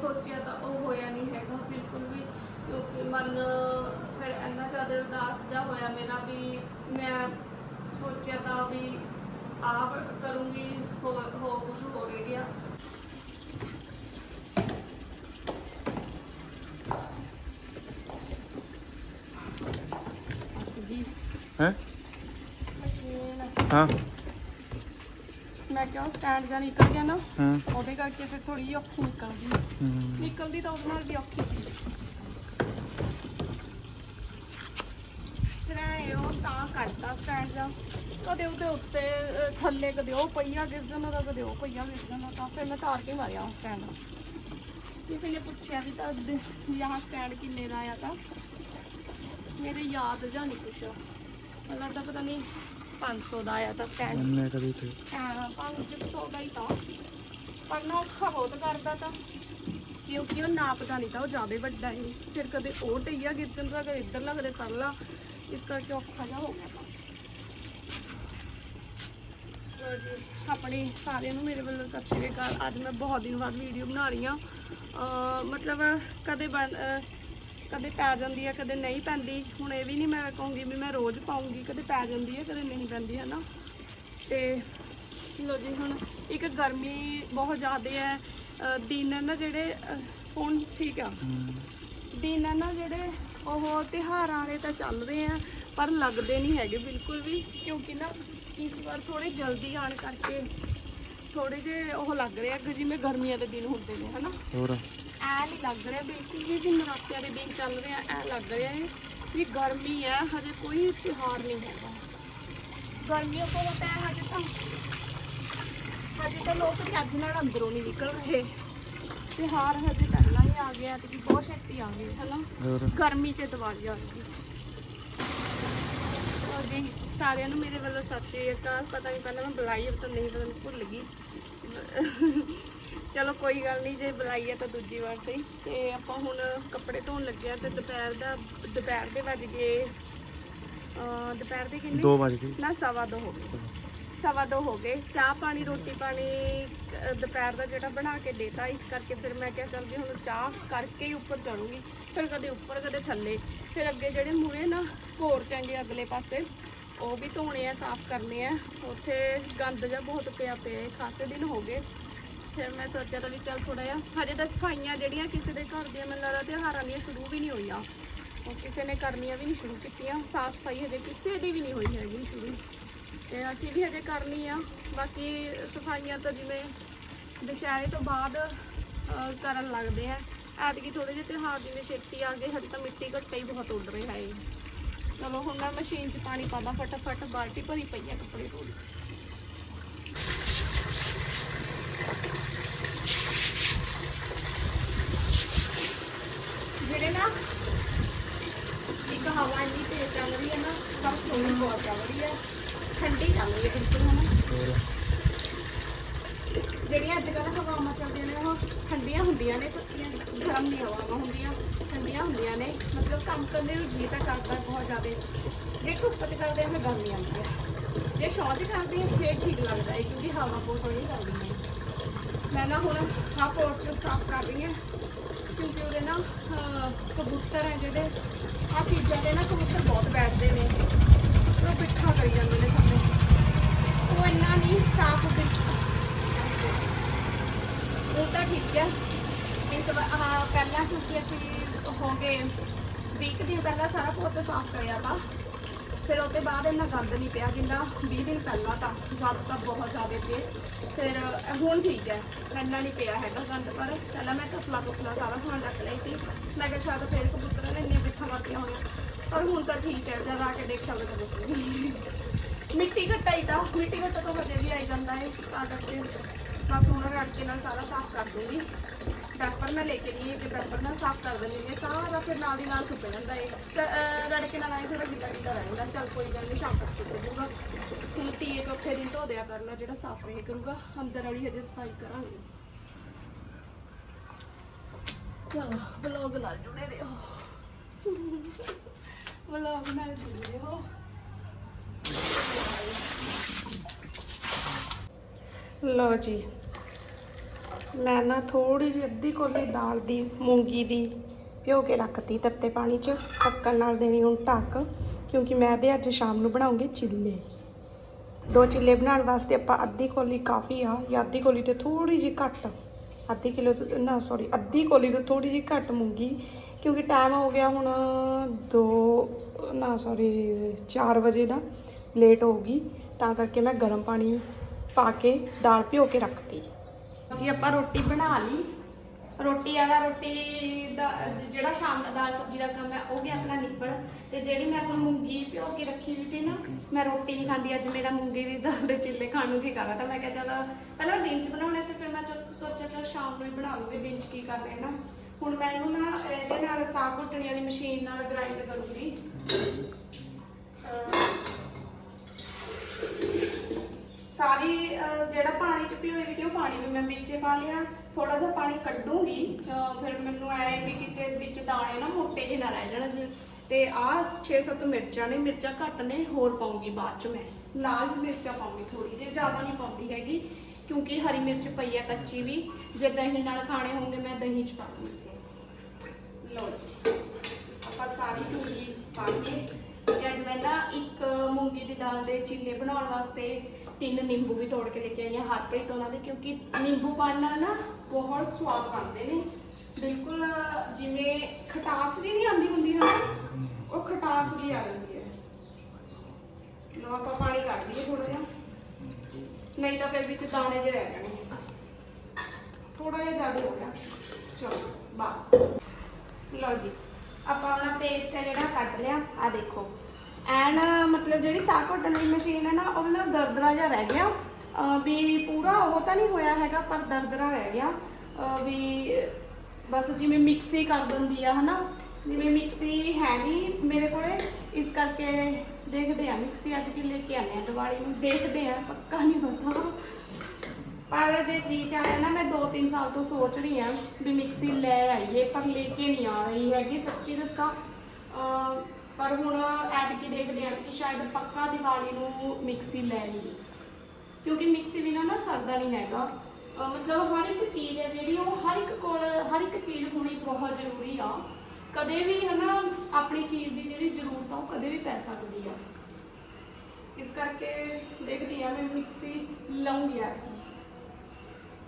ਸੋਚਿਆ ਤਾਂ ਉਹ ਹੋਇਆ ਨਹੀਂ ਹੈਗਾ ਬਿਲਕੁਲ ਵੀ ਕਿਉਂਕਿ ਮਨ ਫਿਰ ਇੰਨਾ ਜ਼ਿਆਦਾ ਉਦਾਸ ਜਿਹਾ ਹੋਇਆ ਮੇਰਾ ਵੀ ਮੈਂ ਸੋਚਿਆ ਤਾਂ ਵੀ ਆਪ ਕਰੂੰਗੀ ਹੋ ਹੋ ਕੁਝ ਹੋ ਹੀ ਗਿਆ। ਹੈ? ਮਸ਼ੀਨ। ਹਾਂ। ਕਿਹਾ ਸਟੈਂਡ ਜਾਂ ਨਿਕਲ ਗਿਆ ਨਾ ਹੂੰ। ਉਹਦੇ ਕਰਕੇ ਫਿਰ ਥੋੜੀ ਔਖੀ ਨਿਕਲਦੀ। ਹੂੰ। ਨਿਕਲਦੀ ਤਾਂ ਉਹਦੇ ਨਾਲ ਵੀ ਔਖੀ ਸੀ। ਫਿਰ ਐਂ ਉਹ ਤਾਂ ਕੱਟਦਾ ਸਟੈਂਡ ਦਾ ਕਦੇ ਉਹਦੇ ਉੱਤੇ ਅਹ, ਥੱਲੇ ਕਦੇ ਉਹ ਪਈਆ ਗਿਰ ਜਾਂਦਾ ਤਾਂ ਕਦੇ ਉਹ ਪਈਆ ਗਿਰ ਜਾਂਦਾ ਤਾਂ ਫਿਰ ਮੈਂ ਤਾਰ ਕੇ ਮਾਰਿਆ ਉਹ ਸਟੈਂਡ ਕਿਸੇ ਨੇ ਪੁੱਛਿਆ ਵੀ ਤਾਂ ਦ- ਵੀ ਆਹ ਸਟੈਂਡ ਕਿੰਨੇ ਦਾ ਆਇਆ ਤਾਂ। ਮੇਰੇ ਯਾਦ ਜਾਂ ਨਹੀਂ ਕੁਛ। ਮੈਨੂੰ ਲੱਗਦਾ ਪਤਾ ਨਹੀਂ 500 ਦਾ ਆਇਆ ਤਾਂ ਸਟੈਂਡ ਕਦੀ ਤੇ। ਹਾਂ, ਦਾ ਹੀ ਤਾਂ। ਪਰ ਨਾ ਔਖਾ ਬਹੁਤ ਕਰਦਾ ਤਾਂ। ਕਿਉਂਕਿ ਉਹ ਨਾਪਦਾ ਨਹੀਂ ਤਾਂ ਉਹ ਜ਼ਿਆਦਾ ਵੱਡਾ ਹੈ ਫਿਰ ਕਦੇ ਉਹ ਟਈਆ ਗਿਰ ਜਾਂਦਾ ਕਦੇ ਇੱਧਰ ਲਾ ਕਦੇ ਤਰਲਾ ਇਸ ਕਰਕੇ ਔਖਾ ਜਿਹਾ ਹੋ ਗਿਆ ਜੀ ਆਪਣੀ ਸਾਰਿਆਂ ਨੂੰ ਮੇਰੇ ਵੱਲੋਂ ਸਤਿ ਸ਼੍ਰੀ ਅਕਾਲ। ਅੱਜ ਮੈਂ ਬਹੁਤ ਦਿਨ ਬਾਅਦ ਵੀਡੀਓ ਬਣਾ ਰਹੀ ਹਾਂ। ਮਤਲਬ ਕਦੇ ਕਦੇ ਪੈ ਜਾਂਦੀ ਹੈ ਕਦੇ ਨਹੀਂ ਪੈਂਦੀ। ਹੁਣ ਇਹ ਵੀ ਨਹੀਂ ਮੈਂ ਕਹੂੰਗੀ ਵੀ ਮੈਂ ਰੋਜ਼ ਪਾਉਂਗੀ, ਕਦੇ ਪੈ ਜਾਂਦੀ ਹੈ ਕਦੇ ਨਹੀਂ ਪੈਂਦੀ ਹੈ ਨਾ ਤੇ ਲੋ ਜੀ, ਹੁਣ ਇੱਕ ਗਰਮੀ ਬਹੁਤ ਜ਼ਿਆਦਾ ਹੈ ਅਹ ਦਿਨ ਨਾ ਜਿਹੜੇ, ਅਹ ਹੁਣ ਠੀਕ ਆ। ਦਿਨ ਹੈ ਨਾ ਜਿਹੜੇ ਉਹ ਤਿਉਹਾਰਾਂ ਵਾਲੇ ਤਾਂ ਚੱਲ ਰਹੇ ਆ, ਪਰ ਲੱਗਦੇ ਨਹੀਂ ਹੈਗੇ ਬਿਲਕੁਲ ਵੀ, ਕਿਉਂਕਿ ਨਾ ਇਸ ਵਾਰ ਥੋੜੇ ਜਲਦੀ ਆਣ ਕਰਕੇ ਥੋੜੇ ਜਿਹੇ ਉਹ ਲੱਗ ਰਹੇ ਆ ਕਿ ਜਿਵੇਂ ਗਰਮੀਆਂ ਦੇ ਦਿਨ ਹੁੰਦੇ ਨੇ, ਹਨਾ? ਹੋਰ? ਐ ਨਹੀਂ ਲੱਗ ਰਿਹਾ ਬਿਲਕੁਲ ਵੀ ਜਿਵੇਂ ਨਰਾਤਿਆਂ ਦੇ ਦਿਨ ਚੱਲ ਰਹੇ ਆ ਐ ਲੱਗ ਰਿਹਾ ਹੈ ਵੀ ਗਰਮੀ ਹੈ ਹਜੇ ਕੋਈ ਤਿਉਹਾਰ ਨਹੀਂ ਹੈਗਾ। ਗਰਮੀਆਂ ਬਹੁਤ ਹੈ ਹਜੇ ਤਾਂ ਹਜੇ ਤਾਂ ਲੋਕ ਚੱਜ ਨਾਲ ਅੰਦਰੋਂ ਨਹੀਂ ਨਿਕਲ ਰਹੇ। ਤਿਉਹਾਰ ਹਜੇ ਪਹਿਲਾਂ ਹੀ ਆ ਗਿਆ ਤੇ ਬਹੁਤ ਛੇਤੀ ਆ ਗਏ ਹਨਾ? ਹੋਰ? ਗਰਮੀ ਚ ਦੀਵਾਲੀ ਆ ਗਈ। ਹੋਰ ਜੀ ਸਾਰਿਆਂ ਨੂੰ ਮੇਰੇ ਵੱਲੋਂ ਸਤਿ ਸ਼੍ਰੀ ਅਕਾਲ। ਪਤਾ ਨਹੀਂ ਪਹਿਲਾਂ ਮੈਂ ਬੁਲਾਈ ਤਾਂ ਨਹੀਂ ਪਤਾ ਨਹੀਂ ਭੁੱਲ ਗਈ। ਚਲੋ ਕੋਈ ਗੱਲ ਨਹੀਂ ਜੇ ਬੁਲਾਈ ਹੈ ਤਾਂ ਦੂਜੀ ਵਾਰ ਸਹੀ। ਤੇ ਆਪਾਂ ਹੁਣ ਕੱਪੜੇ ਧੋਣ ਲੱਗੇ ਆ ਤੇ ਦੁਪਹਿਰ ਦਾ ਦੁਪਹਿਰ ਦੇ ਵੱਜ ਗਏ ਅਹ ਦੁਪਹਿਰ ਦੇ ਕਿੰਨੇ? 2 ਵਜ ਗਏ। ਨਾ ਸਵਾ ਦੋ ਹੋ ਗਏ। ਸਵਾ ਦੋ ਹੋ ਗਏ। ਚਾਹ ਪਾਣੀ ਰੋਟੀ ਪਾਣੀ ਅਹ ਦੁਪਹਿਰ ਦਾ ਜਿਹੜਾ ਬਣਾ ਕੇ ਦੇਤਾ ਇਸ ਕਰਕੇ ਫਿਰ ਮੈਂ ਕਿਹਾ ਚੱਲ ਜੀ ਹੁਣ ਚਾਹ ਕਰਕੇ ਹੀ ਉੱਪਰ ਚੜੂੰਗੀ ਫਿਰ ਕਦੇ ਉੱਪਰ ਕਦੇ ਥੱਲੇ। ਫਿਰ ਅੱਗੇ ਜਿਹੜੇ ਮੂਰੇ ਨਾ ਘੋਰ ਚੰਗੇ ਅਗਲੇ ਪਾਸੇ ਉਹ ਵੀ ਧੋਣੇ ਆ ਸਾਫ਼ ਕਰਨੇ ਆ। ਉੱਥੇ ਗੰਦ ਜਿਹਾ ਬਹੁਤ ਪਿਆ ਪਿਆ ਹੈ। ਖਾਸੇ ਦਿਨ ਹੋ ਗਏ। ਫਿਰ ਮੈਂ ਸੋਚਿਆ ਤਾਂ ਵੀ ਚੱਲ ਥੋੜਾ ਜਿਹਾ। ਹਜੇ ਤਾਂ ਸਫਾਈਆਂ ਜਿਹੜੀਆਂ ਕਿਸੇ ਦੇ ਘਰ ਦੀਆਂ, ਮੈਨੂੰ ਲੱਗਦਾ ਤਿਉਹਾਰਾਂ ਦੀਆਂ ਸ਼ੁਰੂ ਵੀ ਨਹੀਂ ਹੋਈਆਂ। ਉਹ ਕਿਸੇ ਨੇ ਕਰਨੀਆਂ ਵੀ ਨਹੀਂ ਸ਼ੁਰੂ ਕੀਤੀਆਂ। ਸਾਫ਼ ਸਫ਼ਾਈ ਹਜੇ ਕਿਸੇ ਦੀ ਵੀ ਨਹੀਂ ਹੋਈ ਹੈਗੀ ਸ਼ੁਰੂ। ਤੇ ਅਸੀਂ ਵੀ ਹਜੇ ਕਰਨੀ ਆ। ਬਾਕੀ ਸਫਾਈਆਂ ਤਾਂ ਜਿਵੇਂ ਦੁਸ਼ਹਿਰੇ ਤੋਂ ਬਾਅਦ ਕਰਨ ਲੱਗਦੇ ਆ। ਐਤਕੀ ਥੋੜੇ ਜਿਹੇ ਤਿਉਹਾਰ ਜਿਵੇਂ ਛੇਤੀ ਆ ਗਏ, ਹਜੇ ਤਾਂ ਮਿੱਟੀ ਘੱਟਾ ਹੀ ਬਹੁਤ ਉੱਡ ਰਿਹਾ ਹੈ। ਚਲੋ ਹੁਣ ਮੈਂ ਮਸ਼ੀਨ 'ਚ ਪਾਣੀ ਪਾਦਾ ਫਟਾਫਟ ਬਾਲਟੀ ਭਰੀ ਪਈ ਆ ਕੱਪੜੇ ਧੋਣ ਜਿਹੜੇ ਨਾ ਇੱਕ ਹਵਾ ਇੰਨੀ ਤੇਜ਼ ਚੱਲ ਰਹੀ ਹੈ ਨਾ ਸਭ ਸੋਹਣੀ ਬਹੁਤ ਚੱਲ ਠੰਡੀ ਚੱਲ ਰਹੀ ਹੈ ਬਿਲਕੁਲ ਹਨਾ ਹੋਰ ਜਿਹੜੀਆਂ ਅੱਜ ਕੱਲ੍ਹ ਹਵਾਵਾਂ ਚੱਲਦੀਆਂ ਨੇ ਉਹ ਠੰਡੀਆਂ ਹੁੰਦੀਆਂ ਨੇ ਪੱਤੀਆਂ ਗਰਮ ਨਹੀਂ ਹਵਾਵਾਂ ਹੁੰਦੀਆਂ ਠੰਡੀਆਂ ਹੁੰਦੀਆਂ ਨੇ ਮਤਲਬ ਕੰਮ ਕਰਨੇ ਨੂੰ ਜੀ ਤਾਂ ਕਰਦਾ ਬਹੁਤ ਜ਼ਿਆਦਾ ਜੇ ਧੁੱਪ 'ਚ ਕਰਦੇ ਹਾਂ ਫਿਰ ਗਰਮੀ ਆਉਂਦੀ ਹੈ ਜੇ ਛਾਂ 'ਚ ਕਰਦੇ ਹਾਂ ਫਿਰ ਠੀਕ ਲੱਗਦਾ ਹੈ ਕਿਉਂਕਿ ਹਵਾ ਬਹੁਤ ਸੋਹਣੀ ਚੱਲਦੀ ਹੈ ਮੈਂ ਨਾ ਹੁਣ ਆਹ ਪੋਰਚ ਸਾਫ਼ ਕਰ ਰਹੀ ਹਾਂ ਕਿਉਂਕਿ ਉਹਦੇ ਨਾ ਅਹ, ਕਬੂਤਰ ਹੈ ਜਿਹੜੇ ਆ ਚੀਜ਼ਾਂ ਦੇ ਨਾ ਕਬੂਤਰ ਬਹੁਤ ਬੈਠਦੇ ਨੇ ਤੇ ਉਹ ਪਿੱਠਾ ਕਰੀ ਜਾਂਦੇ ਨੇ ਸਾਨੂੰ ਉਹ ਇੰਨਾ ਨਹੀਂ, ਸਾਫ਼ ਬਿਲਕੁਲ ਉਹ ਤਾਂ ਠੀਕ ਹੈ। ਇਸ ਵਾਰ ਪਹਿਲਾਂ ਕਿਉਂਕਿ ਅਸੀਂ ਹੋ ਗਏ 20 ਦਿਨ ਪਹਿਲਾਂ ਸਾਰਾ ਪੋਚਾ ਸਾਫ਼ ਕਰਿਆ ਤਾ। ਫਿਰ ਉਹਦੇ ਬਾਅਦ ਇੰਨਾ ਗੰਦ ਨਹੀਂ ਪਿਆ ਜਿੰਨਾ 20 ਦਿਨ ਪਹਿਲਾਂ ਤਾਂ, ਗੰਦ ਤਾਂ ਬਹੁਤ ਜ਼ਿਆਦਾ ਪਏ ਫਿਰ ਹੁਣ ਠੀਕ ਹੈ, ਇੰਨਾ ਨਹੀਂ ਪਿਆ ਹੈਗਾ ਗੰਦ ਪਰ। ਪਹਿਲਾਂ ਮੈਂ ਤਸਲਾ ਤੁਸਲਾ ਸਾਰਾ ਸਮਾਨ ਰੱਖ ਲਈ ਸੀ। ਮੈਂ ਕਿਹਾ ਸ਼ਾਇਦ ਫਿਰ ਕਬੂਤਰਾਂ ਨੇ ਇੰਨੀਆਂ ਪਿੱਠਾਂ ਮਾਰਤੀਆਂ ਹੋਣੀਆਂ। ਪਰ ਹੁਣ ਤਾਂ ਠੀਕ ਹੈ, ਜਦ ਆ ਕੇ ਦੇਖਿਆ ਮੈਂ ਤਾਂ ਦੇਖੀ ਮਿੱਟੀ ਘਟਾਈ ਤਾਂ, ਮਿੱਟੀ ਘਟਾ ਤਾਂ ਹਜੇ ਵੀ ਆਈ ਜਾਂਦਾ ਹੈ। ਤਾਂ ਕਰਕੇ ਬਸ ਹੁਣ ਰੜਕੇ ਨਾਲ ਸਾਰਾ ਸਾਫ਼ ਕਰ ਦੂੰਗੀ। ਪੈਪਰ ਮੈਂ ਲੈ ਕੇ ਗਈ ਕਿ ਪੈਪਰ ਨਾਲ ਸਾਫ਼ ਕਰ ਦਿੰਦੀ ਹਾਂ। ਸਾਰਾ ਫਿਰ ਨਾਲ ਦੀ ਨਾਲ ਸੁੱਕ ਜਾਂਦਾ ਹੈ। ਰੜਕੇ ਨਾਲ ਆਏ ਥੋੜਾ ਗਿੱਲਾ ਗਿੱਲਾ ਰਹਿੰਦਾ ਚੱਲ ਕੋਈ ਗੱਲ ਨਹੀਂ, ਸ਼ਾਮ ਤੱਕ ਸੁੱਕ ਜੂਗਾ ਹੁਣ ਤੀਏ ਚੌਥੇ ਦਿਨ ਧੋ ਦਿਆ ਕਰਨਾ, ਜਿਹੜਾ ਸਾਫ਼ ਰਹੇ ਕਰੂਗਾ। ਅੰਦਰ ਵਾਲੀ ਹਜੇ ਸਫ਼ਾਈ ਕਰਾਂਗੇ। ਚਲੋ ਵਲੌਗ ਨਾਲ ਜੁੜੇ ਰਹੋ। ਵਲੌਗ ਨਾਲ ਜੁੜੇ ਰਹੋ। ਲਓ ਜੀ, ਮੈਂ ਨਾ ਥੋੜੀ ਜਿਹੀ ਅੱਧੀ ਕੋਲੀ ਦਾਲ ਦੀ, ਮੂੰਗੀ ਦੀ ਭਿਓ ਕੇ ਰੱਖਤੀ ਤੱਤੇ ਪਾਣੀ 'ਚ, ਪੱਕਣ ਨਾਲ ਦੇਣੀ ਹੁਣ ਢੱਕ, ਕਿਉਂਕਿ ਮੈਂ ਇਹਦੇ ਅੱਜ ਸ਼ਾਮ ਨੂੰ ਬਣਾਉਂਗੀ ਚਿੱਲੇ। ਦੋ ਚਿੱਲੇ ਬਣਾਉਣ ਵਾਸਤੇ ਆਪਾਂ ਅੱਧੀ ਕੋਲੀ ਕਾਫੀ ਆ, ਜਾਂ ਅੱਧੀ ਕੋਲੀ ਤੇ ਥੋੜੀ ਜਿਹੀ ਘੱਟ, ਅੱਧੀ ਕਿਲੋ ਤੋਂ, ਨਾ ਸੌਰੀ ਅੱਧੀ ਕੋਲੀ ਤੋਂ ਥੋੜੀ ਜਿਹੀ ਘੱਟ ਮੂੰਗੀ ਕਿਉਂਕਿ ਟਾਈਮ ਹੋ ਗਿਆ ਹੁਣ 2 ਨਾ ਸੌਰੀ 4 ਵਜੇ ਦਾ ਲੇਟ ਹੋ ਗਈ। ਤਾਂ ਕਰਕੇ ਮੈਂ ਗਰਮ ਪਾਣੀ ਪਾ ਕੇ ਦਾਲ ਭਿਓ ਕੇ ਰੱਖਤੀ। ਜੀ, ਆਪਾਂ ਰੋਟੀ ਬਣਾ ਲਈ। ਰੋਟੀ ਵਾਲਾ ਰੋਟੀ ਦਾ, ਜਿਹੜਾ ਸ਼ਾਮ ਦਾ ਦਾਲ ਸਬਜ਼ੀ ਦਾ ਕੰਮ ਹੈ, ਉਹ ਵੀ ਆਪਣਾ ਨਿਬੜ। ਤੇ ਜਿਹੜੀ ਮੈਂ ਹੁਣ ਮੂੰਗੀ ਭਿਓ ਕੇ ਰੱਖੀ ਹੋਈ ਸੀ ਨਾ, ਮੈਂ ਰੋਟੀ ਨਹੀਂ ਖਾਂਦੀ, ਅੱਜ ਮੇਰਾ ਮੂੰਗੀ ਦੀ ਦਾਲ ਦੇ ਚਿੱਲੇ ਖਾਣ ਨੂੰ ਕੀ ਕਰਾ ਤਾਂ ਮੈਂ ਕਿਹਾ ਚਲ, ਪਹਿਲਾਂ ਦਿਨ ਚ ਬਣਾਉਣੇ ਤੇ ਫਿਰ ਮੈਂ ਚੱਲ ਸੋਚਿਆ ਚਲ ਸ਼ਾਮ ਨੂੰ ਹੀ ਬਣਾ ਲੂੰਗੀ ਦਿਨ ਚ ਕੀ ਕਰ ਲੈਣਾ ਹੁਣ ਮੈਂ ਇਹਨੂੰ ਨਾ ਇਹਦੇ ਨਾਲ ਸਾਗ ਘੁੱਟਣੀ ਵਾਲੀ ਮਸ਼ੀਨ ਨਾਲ ਗ੍ਰਾਈਂਡ ਕਰੂੰਗੀ। ਸਾਰੀ ਅਹ, ਜਿਹੜਾ ਪਾਣੀ ਚ ਪੀ ਹੋਈ ਵੀ ਉਹ ਪਾਣੀ ਵੀ ਮੈਂ ਵਿੱਚੇ ਪਾ ਲਿਆ। ਥੋੜਾ ਜਿਹਾ ਪਾਣੀ ਕੱਢੂੰਗੀ। ਅਹ, ਫਿਰ ਮੈਨੂੰ ਐ ਵੀ ਕਿਤੇ ਵਿੱਚ ਦਾਣੇ ਨਾ ਮੋਟੇ ਜਿਹੇ ਨਾ ਰਹਿ ਜਾਣ ਜੀ। ਤੇ ਆਹ 6-7 ਮਿਰਚਾਂ ਨੇ ਮਿਰਚਾਂ ਘੱਟ ਨੇ ਹੋਰ ਪਾਉਂਗੀ ਬਾਅਦ ਚ ਮੈਂ। ਲਾਲ ਮਿਰਚਾਂ ਪਾਉਂਗੀ ਥੋੜੀ ਜਿਹੀ ਜ਼ਿਆਦਾ ਨਹੀਂ ਪਾਉਂਦੀ ਹੈਗੀ ਕਿਉਂਕਿ ਹਰੀ ਮਿਰਚ ਪਈ ਹੈ ਕੱਚੀ ਵੀ। ਜੇ ਦਹੀਂ ਨਾਲ ਖਾਣੇ ਹੋਣਗੇ ਮੈਂ ਦਹੀਂ ਚ ਪਾ ਦੂੰਗੀ। ਲਓ ਜੀ। ਆਪਾਂ ਸਾਰੀ ਮੂੰਗੀ ਪਾ ਕੇ ਤੇ ਅੱਜ ਮੈਂ ਨਾ ਇੱਕ ਮੂੰਗੀ ਦੀ ਦਾਲ ਦੇ ਚੀਲੇ ਬਣਾਉਣ ਵਾਸਤੇ ਤਿੰਨ ਨਿੰਬੂ ਵੀ ਤੋੜ ਕੇ ਲੈ ਕੇ ਆਈ ਹਾਂ ਹਰਪ੍ਰੀਤ ਉਹਨਾਂ ਦੇ, ਕਿਉਂਕਿ ਨਿੰਬੂ ਪਾਉਣ ਨਾਲ ਨਾ ਬਹੁਤ ਸਵਾਦ ਬਣਦੇ ਨੇ। ਬਿਲਕੁਲ ਜਿਵੇਂ ਖਟਾਸ ਜੀ ਨਹੀਂ ਆਉਂਦੀ ਹੁੰਦੀ ਨਾ ਉਹ ਖਟਾਸ ਵੀ ਆ ਜਾਂਦੀ ਹੈ। ਲੋ ਆਪਾਂ ਪਾਣੀ ਕੱਢ ਦਈਏ ਥੋੜਾ ਜਿਹਾ। ਨਹੀਂ ਤਾਂ ਫਿਰ ਵਿੱਚ ਦਾਣੇ ਜਿਹੇ ਰਹਿ ਜਾਣਗੇ। ਥੋੜਾ ਜਿਹਾ ਜ਼ਿਆਦਾ ਹੋ ਗਿਆ। ਚਲੋ, ਬਸ। ਲਓ ਜੀ, ਆਪਾਂ ਆਪਣਾ ਪੇਸਟ ਹੈ ਜਿਹੜਾ ਕੱਟ ਲਿਆ ਆ ਦੇਖੋ। ਐਨ, ਮਤਲਬ ਜਿਹੜੀ ਸਾਗ ਘੋਟਣ ਵਾਲੀ ਮਸ਼ੀਨ ਹੈ ਨਾ, ਉਹਦੇ ਨਾਲ ਦਰਦਰਾ ਜਿਹਾ ਰਹਿ ਗਿਆ। ਵੀ ਪੂਰਾ ਉਹ ਤਾਂ ਨਹੀਂ ਹੋਇਆ ਹੈਗਾ, ਪਰ ਦਰਦਰਾ ਰਹਿ ਗਿਆ। ਵੀ ਬਸ ਜਿਵੇਂ ਮਿਕਸੀ ਕਰ ਦਿੰਦੀ ਆ, ਹਨਾ? ਜਿਵੇਂ ਮਿਕਸੀ ਹੈ ਨਹੀਂ ਮੇਰੇ ਕੋਲੇ, ਇਸ ਕਰਕੇ ਦੇਖਦੇ ਆ ਮਿਕਸੀ ਅੱਜ ਕਿ ਲੈ ਕੇ ਆਨੇ ਆ ਦੀਵਾਲੀ ਨੂੰ, ਦੇਖਦੇ ਆ, ਪੱਕਾ ਨਹੀਂ ਪਤਾ। ਪਰ ਜੇ ਜੀ ਚਾਹੇ ਨਾ, ਮੈਂ 2-3 ਸਾਲ ਤੋਂ ਸੋਚ ਰਹੀ ਹਾਂ ਵੀ ਮਿਕਸੀ ਲੈ ਆਈਏ, ਪਰ ਲੈ ਕੇ ਨਹੀਂ ਆ ਰਹੀ ਹੈਗੀ ਸੱਚੀ ਦੱਸਾਂ। ਅਹ, ਪਰ ਹੁਣ ਐਤਕੀ ਦੇਖਦੇ ਹਾਂ ਕਿ ਸ਼ਾਇਦ ਪੱਕਾ ਦੀਵਾਲੀ ਨੂੰ ਮਿਕਸੀ ਲੈ ਲਈਏ। ਕਿਉਂਕਿ ਮਿਕਸੀ ਬਿਨਾਂ ਨਾ ਸਰਦਾ ਨਹੀਂ ਹੈਗਾ। ਅਹ, ਮਤਲਬ ਹਰ ਇੱਕ ਚੀਜ਼ ਹੈ ਜਿਹੜੀ ਉਹ ਹਰ ਇੱਕ ਕੋਲ, ਹਰ ਇੱਕ ਚੀਜ਼ ਹੋਣੀ ਬਹੁਤ ਜ਼ਰੂਰੀ ਆ। ਕਦੇ ਵੀ ਹਨਾ, ਆਪਣੀ ਚੀਜ਼ ਦੀ ਜਿਹੜੀ ਜ਼ਰੂਰਤ ਆ, ਉਹ ਕਦੇ ਵੀ ਪੈ ਸਕਦੀ ਆ। ਇਸ ਕਰਕੇ ਦੇਖਦੀ ਆ ਮੈਂ ਮਿਕਸੀ ਲਵਾਂਗੀ ਯਾਰ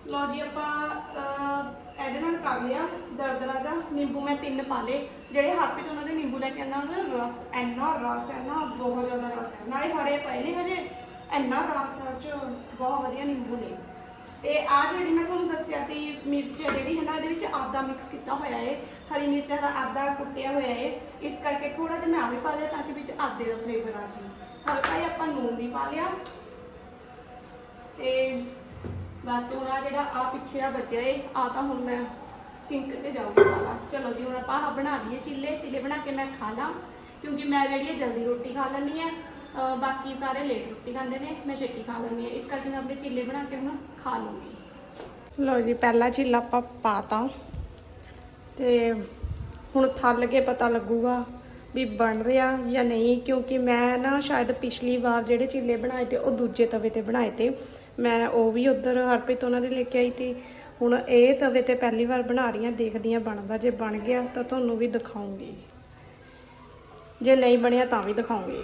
ਲਓ ਜੀ ਆਪਾਂ ਅਹ, ਇਹਦੇ ਨਾਲ ਕਰ ਲਿਆ ਦਰਦਰਾ ਜਾ ਨਿੰਬੂ ਮੈਂ ਤਿੰਨ ਪਾ ਲਏ। ਜਿਹੜੇ ਹਰਪ੍ਰੀਤ ਉਹਨਾਂ ਦੇ ਨਿੰਬੂ ਲੈ ਕੇ ਆਣਾ ਉਹਨਾਂ ਦਾ ਰਸ ਐਨਾ ਰਸ ਹੈ ਨਾ ਬਹੁਤ ਜ਼ਿਆਦਾ ਰਸ ਹੈ। ਨਾਲੇ ਹਰੇ ਪਏ ਨੇ ਹਜੇ ਇੰਨਾ ਰਸ ਹੈ ਉਹ 'ਚ ਬਹੁਤ ਵਧੀਆ ਨਿੰਬੂ ਨੇ। ਤੇ ਆ ਜਿਹੜੀ ਮੈਂ ਤੁਹਾਨੂੰ ਦੱਸਿਆ ਤੀ ਮਿਰਚ ਹੈ ਜਿਹੜੀ ਹੈ ਨਾ ਇਹਦੇ ਵਿੱਚ ਆਦਾ ਮਿਕਸ ਕੀਤਾ ਹੋਇਆ ਹੈ ਹਰੀ ਮਿਰਚਾਂ ਦਾ ਆਦਾ ਕੁੱਟਿਆ ਹੋਇਆ ਹੈ ਇਸ ਕਰਕੇ ਥੋੜਾ ਜਿਹਾ ਮੈਂ ਵੀ ਪਾ ਲਿਆ ਤਾਂ ਕਿ ਵਿੱਚ ਆਦੇ ਦਾ ਫਲੇਵਰ ਆ ਜੀ ਹਲਕਾ ਹੀ ਆਪਾਂ ਨੂਨ ਵੀ ਪਾ ਲਿਆ। ਤੇ ਬਸ ਹੁਣ ਆ ਜਿਹੜਾ ਆ ਪਿੱਛੇ ਆ ਬਚਿਆ ਏ ਆ ਤਾਂ ਹੁਣ ਮੈਂ ਸਿੰਕ 'ਚ ਜਾਊਗਾ ਸਾਰਾ। ਚਲੋ ਜੀ, ਹੁਣ ਆਪਾਂ ਆਹ ਬਣਾ ਲਈਏ ਚਿੱਲੇ। ਚਿੱਲੇ ਬਣਾ ਕੇ ਮੈਂ ਖਾ ਲਾਂ, ਕਿਉਂਕਿ ਮੈਂ ਜਿਹੜੀ ਹੈ ਜਲਦੀ ਰੋਟੀ ਖਾ ਲੈਂਦੀ ਹੈ ਬਾਕੀ ਸਾਰੇ ਲੇਟ ਰੋਟੀ ਖਾਂਦੇ ਨੇ, ਮੈਂ ਛੇਤੀ ਖਾ ਲੈਂਦੀ ਹਾਂ। ਇਸ ਕਰਕੇ ਮੈਂ ਆਪਣੇ ਚਿੱਲੇ ਬਣਾ ਕੇ ਹੁਣ ਖਾ ਲੂੰਗੀ ਲਓ ਜੀ, ਪਹਿਲਾ ਚਿੱਲਾ ਆਪਾਂ ਪਾਤਾ। ਤੇ ਹੁਣ ਥੱਲ ਕੇ ਪਤਾ ਲੱਗੂਗਾ ਵੀ ਬਣ ਰਿਹਾ ਜਾਂ ਨਹੀਂ, ਕਿਉਂਕਿ ਮੈਂ ਨਾ ਸ਼ਾਇਦ ਪਿਛਲੀ ਵਾਰ ਜਿਹੜੇ ਚਿੱਲੇ ਬਣਾਏ ਤੇ ਉਹ ਦੂਜੇ ਤਵੇ ਤੇ ਬਣਾਏ ਤੇ ਮੈਂ ਉਹ ਵੀ ਉਧਰ ਹਰਪ੍ਰੀਤ ਉਹਨਾਂ ਦੇ ਲੈ ਕੇ ਆਈ ਤੀ ਹੁਣ ਇਹ ਤਵੇ ਤੇ ਪਹਿਲੀ ਵਾਰ ਬਣਾ ਰਹੀ ਹਾਂ ਦੇਖਦੀ ਹਾਂ ਬਣਦਾ। ਜੇ ਬਣ ਗਿਆ ਤਾਂ ਤੁਹਾਨੂੰ ਵੀ ਦਿਖਾਉਂਗੀ। ਜੇ ਨਹੀਂ ਬਣਿਆ ਤਾਂ ਵੀ ਦਿਖਾਉਂਗੀ।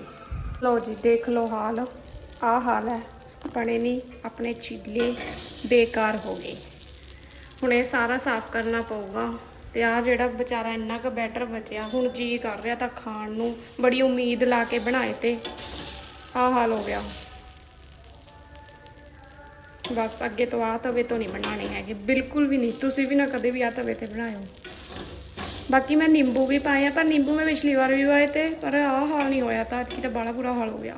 ਲਓ ਜੀ, ਦੇਖ ਲਓ ਹਾਲ। ਆਹ ਹਾਲ ਹੈ। ਬਣੇ ਨਹੀਂ, ਆਪਣੇ ਚਿੱਲੇ ਬੇਕਾਰ ਹੋ ਗਏ। ਹੁਣ ਇਹ ਸਾਰਾ ਸਾਫ਼ ਕਰਨਾ ਪਊਗਾ। ਤੇ ਆ ਜਿਹੜਾ ਵਿਚਾਰਾ ਇੰਨਾ ਕੁ ਬੈਟਰ ਬਚਿਆ, ਹੁਣ ਜੀ ਕਰ ਰਿਹਾ ਤਾਂ ਖਾਣ ਨੂੰ। ਬੜੀ ਉਮੀਦ ਲਾ ਕੇ ਬਣਾਏ ਤੇ। ਆਹ ਹਾਲ ਹੋ ਗਿਆ। ਬਸ ਅੱਗੇ ਤੋਂ ਆ ਤਵੇ ਤੋਂ ਨਹੀਂ ਬਣਾਣੇ ਹੈਗੇ। ਬਿਲਕੁਲ ਵੀ ਨਹੀਂ। ਤੁਸੀਂ ਵੀ ਨਾ ਕਦੇ ਵੀ ਆ ਤਵੇ ਤੇ ਬਣਾਇਓ। ਬਾਕੀ ਮੈਂ ਨਿੰਬੂ ਵੀ ਪਾਏ ਆ, ਪਰ ਨਿੰਬੂ ਮੈਂ ਪਿਛਲੀ ਵਾਰ ਵੀ ਪਾਏ ਤੇ, ਪਰ ਆਹ ਹਾਲ ਨਹੀਂ ਹੋਇਆ ਤਾਂ ਕਿ ਤਾਂ ਬੜਾ ਬੁਰਾ ਹਾਲ ਹੋ ਗਿਆ।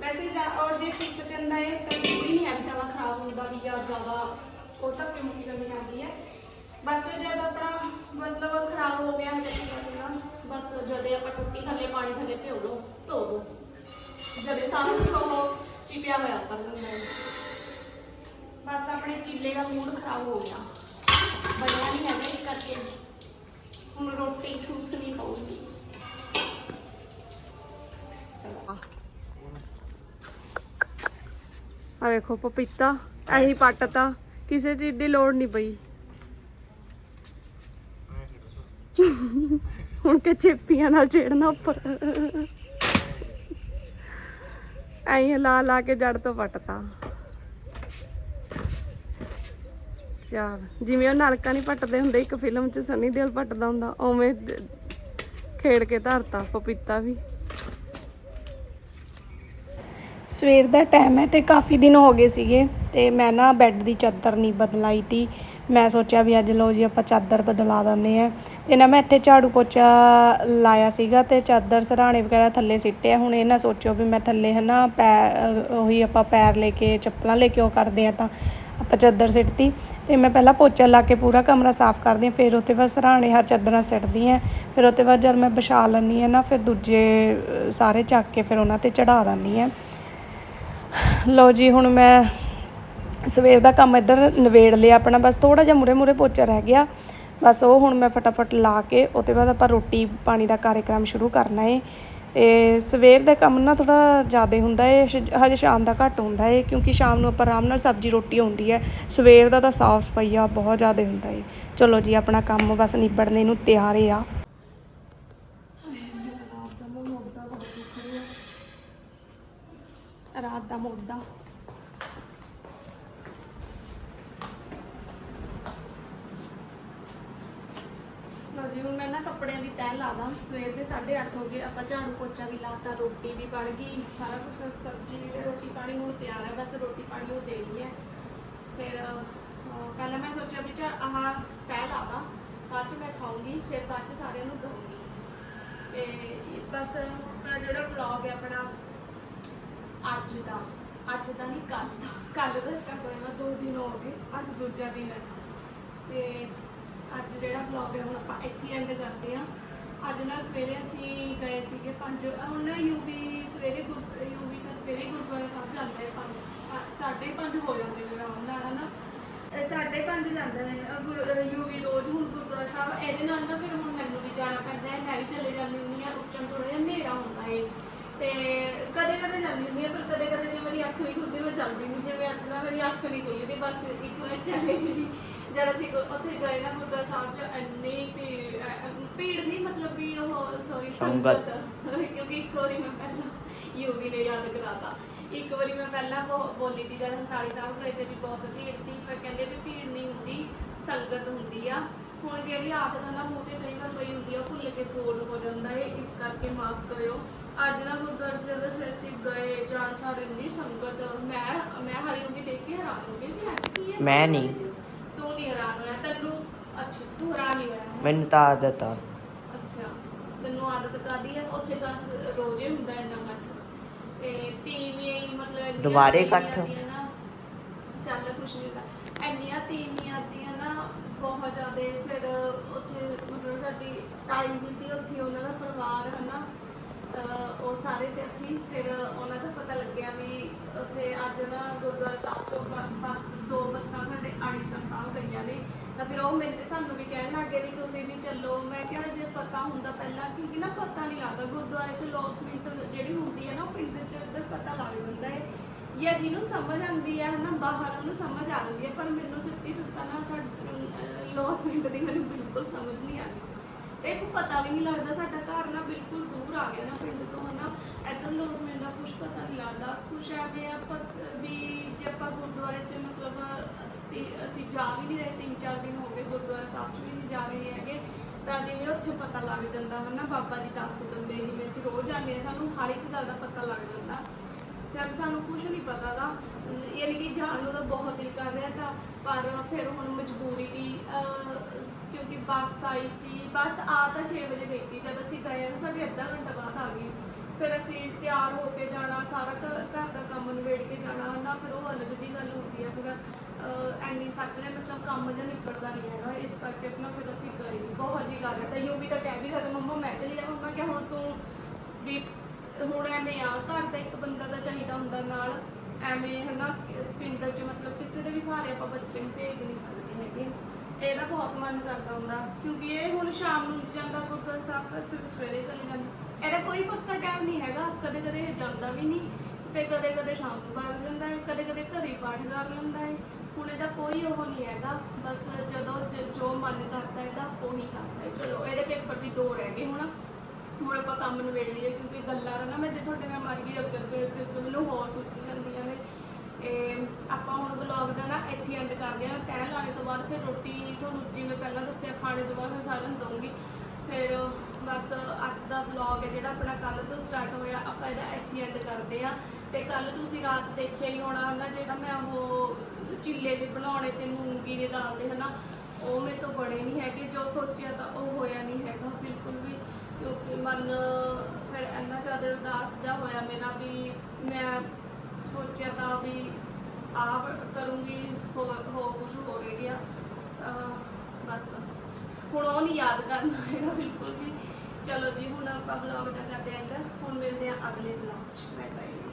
ਵੈਸੇ ਜਾ, ਔਰ ਜੇ ਚਿੱਪ ਚੰਦਾ ਹੈ ਤਾਂ ਜ਼ਰੂਰੀ ਨਹੀਂ ਹੈ ਵੀ ਤਵਾ ਖਰਾਬ ਹੁੰਦਾ ਵੀ ਜਾਂ ਜ਼ਿਆਦਾ ਉਹ ਤਾਂ ਕਿਉਂ ਕੀ ਆਉਂਦੀ ਹੈ। ਬਸ ਜਦ ਆਪਣਾ ਮਤਲਬ ਖਰਾਬ ਹੋ ਗਿਆ ਹੈ ਤਾਂ ਬਸ ਜਦੇ ਆਪਾਂ ਟੁੱਟੀ ਥੱਲੇ, ਪਾਣੀ ਥੱਲੇ ਭਿਓ ਲਓ, ਧੋ ਦੋ। ਜਦੇ ਸਾਰਾ ਕੁਝ ਉਹ ਚਿਪਿਆ ਹੋਇਆ ਉੱਪਰ ਜਾਂਦਾ ਹੈ ਬਸ ਆਪਣੇ ਚੀਲੇ ਦਾ ਮੂਡ ਖਰਾਬ ਹੋ ਗਿਆ। ਬਣਿਆ ਨਹੀਂ ਹੈਗਾ ਇਸ ਕਰਕੇ। ਹੁਣ ਰੋਟੀ ਠੂਸਣੀ ਪਊਗੀ। ਚਲੋ। ਆ ਵੇਖੋ, ਪਪੀਤਾ ਐਹੀ ਪੱਟਤਾ ਕਿਸੇ ਚੀਜ਼ ਦੀ ਲੋੜ ਨਹੀਂ ਪਈ। ਹੁਣ ਕਿ ਚੇਪੀਆਂ ਨਾਲ ਛੇੜਨਾ ਉੱਪਰ। ਐਂ ਲਾ ਲਾ ਕੇ ਜੜ ਤੋਂ ਪੱਟਤਾ ਚਾਰ ਜਿਵੇਂ ਉਹ ਨਲਕਾ ਨਹੀਂ ਪੱਟਦੇ ਹੁੰਦੇ, ਇੱਕ ਫਿਲਮ 'ਚ ਸਨੀ ਦਿਲ ਪੱਟਦਾ ਹੁੰਦਾ, ਉਵੇਂ ਦ- ਖੇਡ ਕੇ ਧਰਤਾ, ਪਪੀਤਾ ਵੀ। ਸਵੇਰ ਦਾ ਟਾਈਮ ਹੈ ਤੇ ਕਾਫੀ ਦਿਨ ਹੋ ਗਏ ਸੀਗੇ, ਤੇ ਮੈਂ ਨਾ ਬੈੱਡ ਦੀ ਚਾਦਰ ਨਹੀਂ ਬਦਲਾਈ ਤੀ। ਮੈਂ ਸੋਚਿਆ ਵੀ ਅੱਜ ਲੋ ਜੀ ਆਪਾਂ ਚਾਦਰ ਬਦਲਾ ਦਿੰਦੇ ਆ ਤੇ ਨਾ ਮੈਂ ਇੱਥੇ ਝਾੜੂ ਪੋਚਾ ਲਾਇਆ ਸੀਗਾ ਤੇ ਚਾਦਰ ਸਰਾਣੇ ਵਗੈਰਾ ਥੱਲੇ ਸਿੱਟਿਆ। ਹੁਣ ਇਹ ਨਾ ਸੋਚਿਓ ਵੀ ਮੈਂ ਥੱਲੇ ਹਨਾ ਪੈ ਉਹੀ ਆਪਾਂ ਪੈਰ ਲੈ ਕੇ ਚੱਪਲਾਂ ਲੈ ਕੇ ਉਹ ਕਰਦੇ ਆ ਤਾਂ ਆਪਾਂ ਚਾਦਰ ਸਿੱਟਤੀ। ਤੇ ਮੈਂ ਪਹਿਲਾਂ ਪੋਚਾ ਲਾ ਕੇ ਪੂਰਾ ਕਮਰਾ ਸਾਫ਼ ਕਰਦੀ ਹਾਂ, ਫਿਰ ਉੱਤੇ ਬਾਅਦ ਸਰਾਣੇ ਹਰ ਚਾਦਰਾਂ ਸਿੱਟਦੀ ਹਾਂ। ਫਿਰ ਉੱਤੇ ਬਾਅਦ ਜਦ ਮੈਂ ਵਿਛਾ ਲੈਂਦੀ ਹਾਂ ਨਾ, ਫਿਰ ਦੂਜੇ ਸਾਰੇ ਚੱਕ ਕੇ ਫਿਰ ਉਹਨਾਂ ਤੇ ਚੜਾ ਦਿੰਦੀ ਹਾਂ। ਲਓ ਜੀ ਹੁਣ ਮੈਂ ਸਵੇਰ ਦਾ ਕੰਮ ਇੱਧਰ ਨਵੇੜ ਲਿਆ ਆਪਣਾ, ਬਸ ਥੋੜਾ ਜਿਹਾ ਮੁਰੇ ਮੁਰੇ ਪੋਚਾ ਰਹਿ ਗਿਆ। ਬਸ ਉਹ ਹੁਣ ਮੈਂ ਫਟਾਫਟ ਲਾ ਕੇ ਉਹ ਤੋਂ ਬਾਅਦ ਆਪਾਂ ਰੋਟੀ ਪਾਣੀ ਦਾ ਕਾਰਜਕ੍ਰਮ ਸ਼ੁਰੂ ਕਰਨਾ ਏ। ਤੇ ਸਵੇਰ ਦਾ ਕੰਮ ਨਾ ਥੋੜਾ ਜ਼ਿਆਦਾ ਹੁੰਦਾ ਏ ਹਜੇ ਸ਼ਾਮ ਦਾ ਘੱਟ ਹੁੰਦਾ ਏ, ਕਿਉਂਕਿ ਸ਼ਾਮ ਨੂੰ ਆਪਾਂ ਆਰਾਮ ਨਾਲ ਸਬਜ਼ੀ ਰੋਟੀ ਹੁੰਦੀ ਹੈ ਸਵੇਰ ਦਾ ਤਾਂ ਸਾਫ਼ ਸਫਾਈਆ ਬਹੁਤ ਜ਼ਿਆਦਾ ਹੁੰਦਾ ਏ। ਚਲੋ ਜੀ, ਆਪਣਾ ਕੰਮ ਬਸ ਨਿਬੜਨੇ ਨੂੰ ਤਿਆਰ ਏ ਆ। ਰਾਤ ਦਾ ਮੋਢਾ ਲਓ ਜੀ ਹੁਣ ਮੈਂ ਨਾ ਕੱਪੜਿਆਂ ਦੀ ਤੈਅ ਲਾ ਦਾਂ। ਸਵੇਰ ਦੇ 8:30 ਹੋ ਗਏ, ਆਪਾਂ ਝਾੜੂ ਪੋਚਾ ਵੀ ਲਾਤਾ, ਰੋਟੀ ਵੀ ਬਣ ਗਈ, ਸਾਰਾ ਕੁਝ ਸਬਜ਼ੀ, ਰੋਟੀ ਪਾਣੀ ਹੁਣ ਤਿਆਰ ਹੈ ਬਸ ਰੋਟੀ ਪਾਣੀ ਉਹ ਦੇ ਲਈ ਹੈ। ਫਿਰ ਪਹਿਲਾਂ ਮੈਂ ਸੋਚਿਆ ਵੀ ਚਾ ਆਹ ਤੈਅ ਲਾ ਬਾਅਦ ਚ ਮੈਂ ਖਾਊਂਗੀ, ਫਿਰ ਬਾਅਦ ਚ ਸਾਰਿਆਂ ਨੂੰ ਦਊਂਗੀ। ਤੇ ਬਸ ਆਪਣਾ ਜਿਹੜਾ ਵਲੌਗ ਹੈ ਆਪਣਾ, ਅੱਜ ਦਾ ਅੱਜ ਦਾ ਨਹੀਂ ਕੱਲ ਦਾ। ਕੱਲ ਦਾ ਸਟਾਰਟ ਹੋਇਆ ਦੋ ਦਿਨ ਹੋ ਗਏ, ਅੱਜ ਦੂਜਾ ਦਿਨ ਹੈ। ਤੇ ਅੱਜ ਜਿਹੜਾ ਵਲੌਗ ਹੈ, ਹੁਣ ਆਪਾਂ ਇੱਥੇ ਐਂਡ ਕਰਦੇ ਆ ਅੱਜ ਨਾ ਸਵੇਰੇ ਅਸੀਂ ਗਏ ਸੀਗੇ ਪੰਜ ਹੁਣ ਨਾ ਯੂਵੀ ਸਵੇਰੇ ਯੂਵੀ ਤਾਂ ਸਵੇਰੇ ਗੁਰਦੁਆਰਾ ਸਾਹਿਬ ਜਾਂਦਾ ਹੈ ਪੰਜ ਸਾਢੇ ਪੰਜ ਹੋ ਜਾਂਦੇ ਨੇ ਨਾਲ, ਹਨਾ? ਸਾਢੇ ਪੰਜ ਜਾਂਦੇ ਨੇ ਯੂਵੀ ਰੋਜ਼ ਹੁਣ ਗੁਰਦੁਆਰਾ ਸਾਹਿਬ, ਇਹਦੇ ਨਾਲ ਨਾ ਫਿਰ ਹੁਣ ਮੈਨੂੰ ਵੀ ਜਾਣਾ ਪੈਂਦਾ ਹੈ, ਮੈਂ ਵੀ ਚਲੇ ਜਾਂਦੀ ਹੁੰਦੀ ਆ ਉਸ ਟਾਈਮ ਥੋੜਾ ਜਿਹਾ ਹਨੇਰਾ ਹੁੰਦਾ ਹੈ ਤੇ ਕਦੇ ਕਦੇ ਜਾਂਦੀ ਹੁੰਦੀ ਆ ਪਰ ਕਦੇ ਕਦੇ ਜੇ ਮੇਰੀ ਅੱਖ ਨਹੀਂ ਖੁੱਲਦੀ, ਮੈਂ ਜਾਂਦੀ ਨਹੀਂ ਜਿਵੇਂ ਅੱਜ ਨਾ ਮੇਰੀ ਅੱਖ ਨਹੀਂ ਖੁੱਲੀ ਬਸ ਇੱਕ ਵਾਰ ਚਲੇ ਗਈ। ਜਦ ਅਸੀਂ ਗੁ- ਉੱਥੇ ਗਏ ਨਾ ਗੁਰਦੁਆਰਾ ਸਾਹਿਬ ਚ ਇੰਨੀ ਭੀੜ ਭੀੜ ਨਹੀਂ ਮਤਲਬ ਕਿ ਉਹ ਸੌਰੀ ਸੰਗਤ। ਕਿਉਂਕਿ ਇੱਕ ਵਾਰੀ ਮੈਂ ਪਹਿਲਾਂ ਯੋਗੀ ਨੇ ਯਾਦ ਕਰਾਤਾ। ਇੱਕ ਵਾਰੀ ਮੈਂ ਪਹਿਲਾਂ ਬੋ- ਬੋਲੀ ਤੀ ਜਦ ਹੰਸਾਲੀ ਸਾਹਿਬ ਗਏ ਤੇ ਵੀ ਬਹੁਤ ਭੀੜ ਸੀ ਪਰ ਕਹਿੰਦੇ ਵੀ ਭੀੜ ਨਹੀਂ ਹੁੰਦੀ ਸੰਗਤ ਹੁੰਦੀ ਆ। ਹੁਣ ਜਿਹੜੀ ਆਦਤ ਆ ਨਾ ਮੂੰਹ ਤੇ ਕਈ ਵਾਰ ਪਈ ਹੁੰਦੀ ਆ ਉਹ ਭੁੱਲ ਕੇ ਬੋਲ ਹੋ ਜਾਂਦਾ ਹੈ ਇਸ ਕਰਕੇ ਮਾਫ ਕਰਿਓ। ਅੱਜ ਨਾ ਗੁਰਦੁਆਰੇ ਸਾਹਿਬ ਦੇ ਸਿਰ ਅਸੀਂ ਗਏ ਜਾਣ ਸਾਰ ਇੰਨੀ ਸੰਗਤ ਮੈਂ ਮੈਂ ਹਰੀ ਨੂੰ ਵੀ ਦੇਖ ਕੇ ਹੈਰਾਨ ਹੋ ਗਈ ਵੀ ਅੱਜ ਕੀ ਹੈ ਮੈਂ ਨਹੀਂ। ਤੂੰ ਨਹੀਂ ਹੈਰਾਨ ਹੋਇਆ ਤੈਨੂੰ ਅੱਛਾ ਤੂੰ ਹੈਰਾਨ ਨਹੀਂ ਹੋਇਆ ਮੈਨੂੰ ਤਾਂ ਆਦਤ ਆ। ਅੱਛਾ ਤੈਨੂੰ ਆਦਤ ਕਾਦੀ ਹੈ ਉੱਥੇ ਤਾਂ ਸ- ਰੋਜ਼ੇ ਹੁੰਦਾ ਇੰਨਾ ਇਕੱਠ। ਤੇ ਤੀਵੀਆਂ ਹੀ ਮਤਲਬ ਇੰਨੀਆਂ ਦੁਬਾਰੇ ਤੀਵੀਆਂ ਇਕੱਠ? ਆਉਂਦੀਆਂ ਨਾ, ਚੱਲ ਕੁਛ ਨਹੀਂ ਹੁੰਦਾ। ਇੰਨੀਆਂ ਤੀਵੀਆਂ ਆਉਂਦੀਆਂ ਨਾ ਬਹੁਤ ਜ਼ਿਆਦੇ ਫਿਰ ਉੱਥੇ ਮਤਲਬ ਸਾਡੀ ਤਾਈ ਉੱਥੇ ਉਹਨਾਂ ਦਾ ਪਰਿਵਾਰ ਹਨਾ ਅਹ ਉਹ ਸਾਰੇ ਤੇ ਸੀ ਫਿਰ ਉਹਨਾਂ ਦਾ ਪਤਾ ਲੱਗਿਆ ਵੀ ਨਾ ਗੁਰਦੁਆਰਾ ਸਾਹਿਬ ਤੋਂ ਬ- ਬੱਸ, ਦੋ ਬੱਸਾਂ ਸਾਡੇ ਆੜੀਸਰ ਸਾਹਿਬ ਗਈਆਂ ਨੇ। ਤਾਂ ਫਿਰ ਉਹ ਮੈਨੂੰ ਸਾਨੂੰ ਵੀ ਕਹਿਣ ਲੱਗੇ ਵੀ ਤੁਸੀਂ ਵੀ ਚੱਲੋ। ਮੈਂ ਕਿਹਾ ਜੇ ਪਤਾ ਹੁੰਦਾ ਪਹਿਲਾਂ, ਕਿਉਂਕਿ ਨਾ ਪਤਾ ਨਹੀਂ ਲੱਗਦਾ, ਗੁਰਦੁਆਰੇ 'ਚ ਲੌਸਮੈਂਟ ਜਿਹੜੀ ਹੁੰਦੀ ਹੈ ਨਾ, ਉਹ ਪਿੰਡ 'ਚ ਇੱਧਰ ਪਤਾ ਲੱਗ ਜਾਂਦਾ ਹੈ। ਜਾਂ ਜਿਹਨੂੰ ਸਮਝ ਆਉਂਦੀ ਹੈ ਨਾ ਬਾਹਰ ਉਹਨੂੰ ਸਮਝ ਆ ਜਾਂਦੀ ਹੈ, ਪਰ ਮੈਨੂੰ ਸੱਚੀ ਦੱਸਾਂ ਨਾ, ਸਾਡੀ ਲੌਸਮੈਂਟ ਦੀ ਮੈਨੂੰ ਬਿਲਕੁਲ ਸਮਝ ਨਹੀਂ ਆਉਂਦੀ। ਸੀ ਇਹ ਕੋ ਪਤਾ ਵੀ ਨਹੀਂ ਲੱਗਦਾ, ਸਾਡਾ ਘਰ ਨਾ ਬਿਲਕੁਲ ਦੂਰ ਆ ਗਿਆ ਨਾ ਪਿੰਡ ਤੋਂ, ਹਨਾ? ਲੋਕ ਲੋਸਮੈਂਟ ਦਾ ਕੁਝ ਪਤਾ ਨਹੀਂ ਲੱਗਦਾ। ਕੁਛ ਐਵੇਂ ਆਪਾਂ, ਵੀ ਜੇ ਆਪਾਂ ਗੁਰਦੁਆਰੇ 'ਚ ਮਤਲਬ ਤੇ, ਅਸੀਂ ਜਾ ਵੀ ਨਹੀਂ ਰਹੇ, ਤਿੰਨ ਚਾਰ ਦਿਨ ਹੋ ਗਏ ਗੁਰਦੁਆਰਾ ਸਾਹਿਬ 'ਚ ਵੀ ਨਹੀਂ ਜਾ ਰਹੇ ਹੈਗੇ, ਤਾਂ ਜਿਵੇਂ ਉੱਥੇ ਪਤਾ ਲੱਗ ਜਾਂਦਾ, ਹਨਾ? ਬਾਬਾ ਜੀ ਦੱਸ ਦਿੰਦੇ, ਜਿਵੇਂ ਅਸੀਂ ਰੋਜ਼ ਜਾਂਦੇ ਹਾਂ, ਸਾਨੂੰ ਹਰ ਇੱਕ ਗੱਲ ਦਾ ਪਤਾ ਲੱਗ ਜਾਂਦਾ। ਸਰ, ਸਾਨੂੰ ਕੁਝ ਨਹੀਂ ਪਤਾ ਦਾ ਯਾਨੀ ਕਿ ਜਾਣ ਨੂੰ ਤਾਂ ਬਹੁਤ ਦਿਲ ਕਰ ਰਿਹਾ ਤਾਂ, ਪਰ ਫਿਰ ਹੁਣ ਮਜਬੂਰੀ ਵੀ ਕਿਉਂਕਿ ਬੱਸ ਆਈ ਤੀ ਬੱਸ ਆ ਤਾਂ 6 ਵਜੇ ਗਈ ਸੀ ਜਦ ਅਸੀਂ ਗਏ ਨਾ ਸਾਡੇ ਅੱਧਾ ਘੰਟਾ ਬਾਅਦ ਆ ਗਈ ਫਿਰ ਅਸੀਂ ਤਿਆਰ ਹੋ ਕੇ ਜਾਣਾ ਸਾਰਾ ਘ- ਘਰ ਦਾ ਕੰਮ ਨਿਬੇੜ ਕੇ ਜਾਣਾ ਨਾ ਫਿਰ ਉਹ ਅਲੱਗ ਜੀ ਗੱਲ ਹੁੰਦੀ ਆ ਫਿਰ ਅਹ, ਐਨੀ ਸੱਚ ਨੇ ਮਤਲਬ ਕੰਮ ਜਿਹਾ ਨਿਬੜਦਾ ਨਹੀਂ ਹੈਗਾ ਇਸ ਕਰਕੇ ਆਪਣਾ ਫਿਰ ਅਸੀਂ ਗਏ ਨੀ। ਬਹੁਤ ਜੀ ਗੱਲ ਹੈ ਤਾਂ ਯੂ ਵੀ ਤਾਂ ਕਹਿ ਵੀ ਰਿਹਾ ਮੰਮਾ ਮੈਂ ਚਲੀ ਜਾਵਾਂ ਮੈਂ ਕਿਹਾ ਹੁਣ ਤੂੰ ਵੀ ਹੁਣ ਐਵੇਂ ਆ ਘਰ ਦਾ ਇੱਕ ਬੰਦਾ ਤਾਂ ਚਾਹੀਦਾ ਹੁੰਦਾ ਨਾਲ ਐਵੇਂ ਹਨਾ ਪਿੰਡ 'ਚ ਮਤਲਬ ਕਿਸੇ ਦੇ ਵੀ ਸਹਾਰੇ ਆਪਾਂ ਬੱਚੇ ਨੂੰ ਭੇਜ ਨਹੀਂ ਸਕਦੇ ਹੈਗੇ ਇਹਦਾ ਬਹੁਤ ਮਨ ਕਰਦਾ ਹੁੰਦਾ, ਕਿਉਂਕਿ ਇਹ ਹੁਣ ਸ਼ਾਮ ਨੂੰ ਜਾਂਦਾ ਗੁਰਦੁਆਰਾ ਸਾਹਿਬ ਤਾਂ ਸਿਰਫ ਸਵੇਰੇ ਚਲੇ ਜਾਂਦਾ। ਇਹਦਾ ਕੋਈ ਪੱਕਾ ਟਾਈਮ ਨਹੀਂ ਹੈਗਾ ਕਦੇ ਕਦੇ ਇਹ ਜਾਂਦਾ ਵੀ ਨਹੀਂ ਤੇ ਕਦੇ ਕਦੇ ਸ਼ਾਮ ਨੂੰ ਵਗ ਜਾਂਦਾ ਹੈ ਕਦੇ ਕਦੇ ਘਰੇ ਪਾਠ ਕਰ ਲੈਂਦਾ ਹੈ। ਹੁਣ ਇਹਦਾ ਕੋਈ ਉਹ ਨਹੀਂ ਹੈਗਾ, ਬਸ ਜਦੋਂ ਜੋ ਮਨ ਕਰਦਾ ਇਹਦਾ, ਉਹੀ ਕਰਦਾ ਹੈ। ਚਲੋ, ਇਹਦੇ ਪੇਪਰ ਵੀ ਦੋ ਰਹਿ ਗਏ ਹੁਣ। ਹੁਣ ਆਪਾਂ ਕੰਮ ਨੂੰ ਵੇਖ ਲਈਏ, ਕਿਉਂਕਿ ਗੱਲਾਂ ਦਾ ਨਾ ਮੈਂ ਜੇ ਤੁਹਾਡੇ ਨਾਲ ਮਰ ਗਈ ਅੱਗੇ ਮੈਨੂੰ ਹੋਰ ਸੁੱਤੀ ਇਹ ਆਪਾਂ ਹੁਣ ਵਲੌਗ ਦਾ ਨਾ ਇੱਥੇ ਐਂਡ ਕਰਦੇ ਆ ਤੈਅ ਲਾਣੇ ਤੋਂ ਬਾਅਦ ਫਿਰ ਰੋਟੀ ਤੁਹਾਨੂੰ ਜਿਵੇਂ ਪਹਿਲਾਂ ਦੱਸਿਆ, ਖਾਣੇ ਤੋਂ ਬਾਅਦ ਮੈਂ ਸਾਰਿਆਂ ਨੂੰ ਦਊਂਗੀ। ਫਿਰ ਬਸ ਅੱਜ ਦਾ ਵਲੌਗ ਹੈ ਜਿਹੜਾ ਆਪਣਾ ਕੱਲ ਤੋਂ ਸਟਾਰਟ ਹੋਇਆ, ਆਪਾਂ ਇਹਦਾ ਇੱਥੇ ਐਂਡ ਕਰਦੇ ਆ ਤੇ ਕੱਲ ਤੁਸੀਂ ਰਾਤ ਦੇਖਿਆ ਹੀ ਹੋਣਾ ਨਾ ਜਿਹੜਾ ਮੈਂ ਉਹ ਚਿੱਲੇ ਦੇ ਬਣਾਉਣੇ ਤੇ ਮੂੰਗੀ ਦੇ ਦਾਲ ਦੇ ਹਨਾ, ਉਹ ਮੇਰੇ ਤੋਂ ਬਣੇ ਨਹੀਂ ਹੈਗੇ। ਜੋ ਸੋਚਿਆ ਤਾਂ ਉਹ ਹੋਇਆ ਨਹੀਂ ਹੈਗਾ, ਬਿਲਕੁਲ ਵੀ। ਕਿਉਂਕਿ ਮਨ ਫਿਰ ਇੰਨਾ ਜ਼ਿਆਦਾ ਉਦਾਸ ਜਿਹਾ ਹੋਇਆ ਮੇਰਾ ਵੀ ਮੈਂ ਸੋਚਿਆ ਤਾਂ ਵੀ ਆਪ ਕਰੂੰਗੀ, ਹੋ ਹੋ ਕੁਝ ਹੋ ਰਹਿ ਗਿਆ। ਅਹ ਬਸ। ਹੁਣ ਉਹ ਨਹੀਂ ਯਾਦ ਕਰਨਾ ਹੈਗਾ ਬਿਲਕੁਲ ਵੀ। ਚਲੋ ਜੀ, ਹੁਣ ਆਪਾਂ ਵਲੌਗ ਦਾ ਕਰਦੇ ਐਂਡ ਹੁਣ ਮਿਲਦੇ ਆ ਅਗਲੇ ਵਲੌਗ 'ਚ। Bye bye